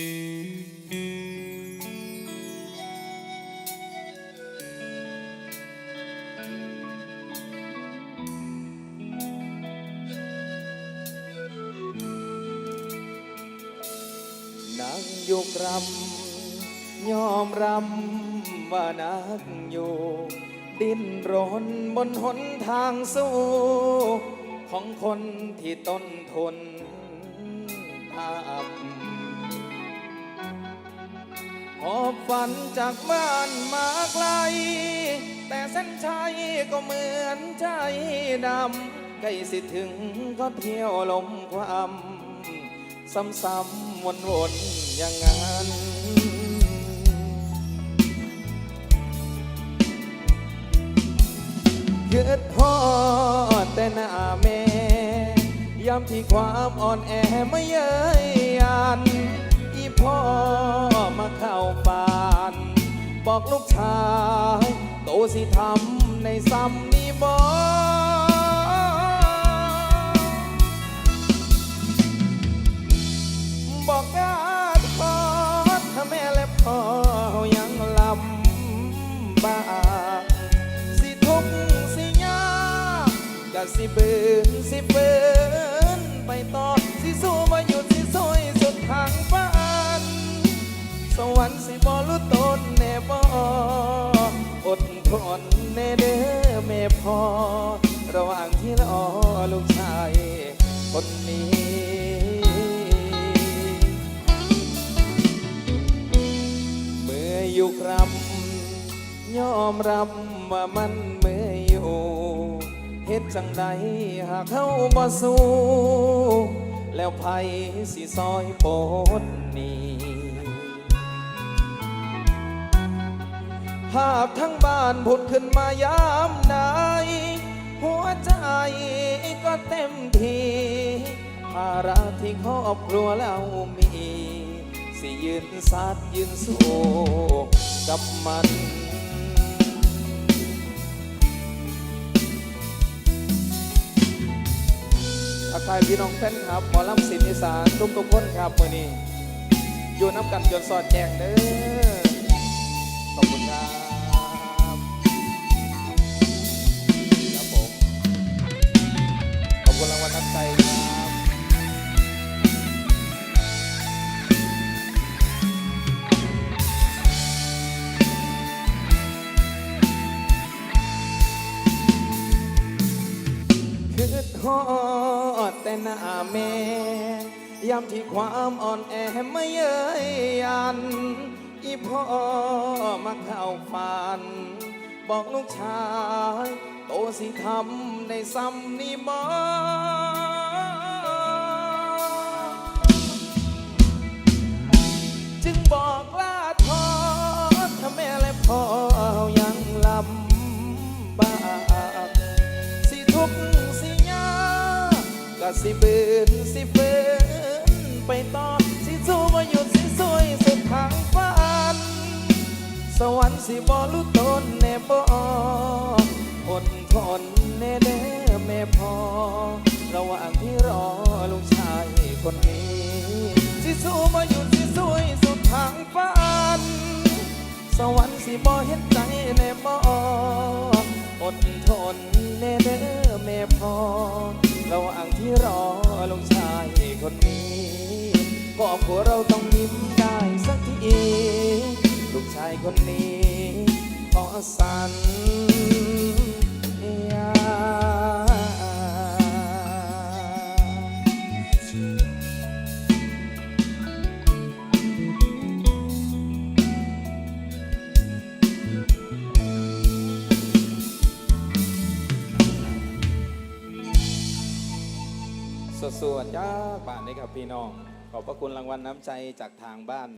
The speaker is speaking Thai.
นางอยู่กรำยอมรำว่านักอยู่ดิ้นรนบนหนทางสู้ ของคนที่ต้นทนทาบ หอบฝันจากบ้านมาไกล แต่เส้นชัยก็เหมือนใจดำใกล้สิถึงก็เที่ยวลมความซ้ำๆวนๆอย่างนั้นคิดฮอแต่หน้าแม่ยามที่ความอ่อนแอไม่เย้ยยัน พ่อมาเข้าป่าน บอกลูกชายโตสิทำในซ้ำนี้บอบอกกาทอดถ้าแม่และพ่อยังลำบากสิทุกสิยากก็สิเบืนสิเบืนไปต่อสิสู้มาหยุดสิซอยสุดทางฝันส วรรค์สิบอลุตนแน่บอดทนแน่เด้อแม่พ่อระหว่างที่รอลูกชายคนนี้เมื่ออยู่ครับยอมรับว่ามันเมื่อยอยู่เฮ็ดจังใดหากเขาบ่สู้แล้วไผสิซอยโปดนี้ ภาพทั้งบ้านผุดขึ้นมายามใดหัวใจก็เต็มทีภาระที่ครอบครัวแล้วมี สิยืนสัดยืนสู้กับมันทักทายพี่น้องแฟนครับ หมอลำสินอีสานทุกทุกคนครับมื่อนี้ อยู่น้ำกันจนสอดแจงเด้อขอบคุณครับ คุณรางวัลน้ำใจครับคือทอดแต่หน้าแม่ยามที่ความอ่อนแอไม่เย้ยยัน อีพ่อมาเข้าฝัน บอกลูกชาย โตสิทำในซ้ำนี่บ่จึงบอกลาทอดถ้าแม่และพ่อยังลำบากสิทุกสิยากก็สิเบืนสิเบืนไปต่อสิสู้มาหยุด สิบอลุตนแน่บอดทนแน่เด้อแม่พอ ระหว่างที่รอลูกชายคนนี้สิสู้มาหยุดสิสวยสุดทางฝัน สวรรค์สิบ่เห็นใจแน่บ่อดทนแน่เด้อแม่พอ ระหว่างที่รอลูกชายคนนี้ครอบครัวเราต้องยิ้มได้สักที ลูกชายคนนี้ขอสัญญาสวดๆจ้าป่านนี้ครับพี่น้อง ขอบพระคุณรางวัลน้ำใจจากทางบ้าน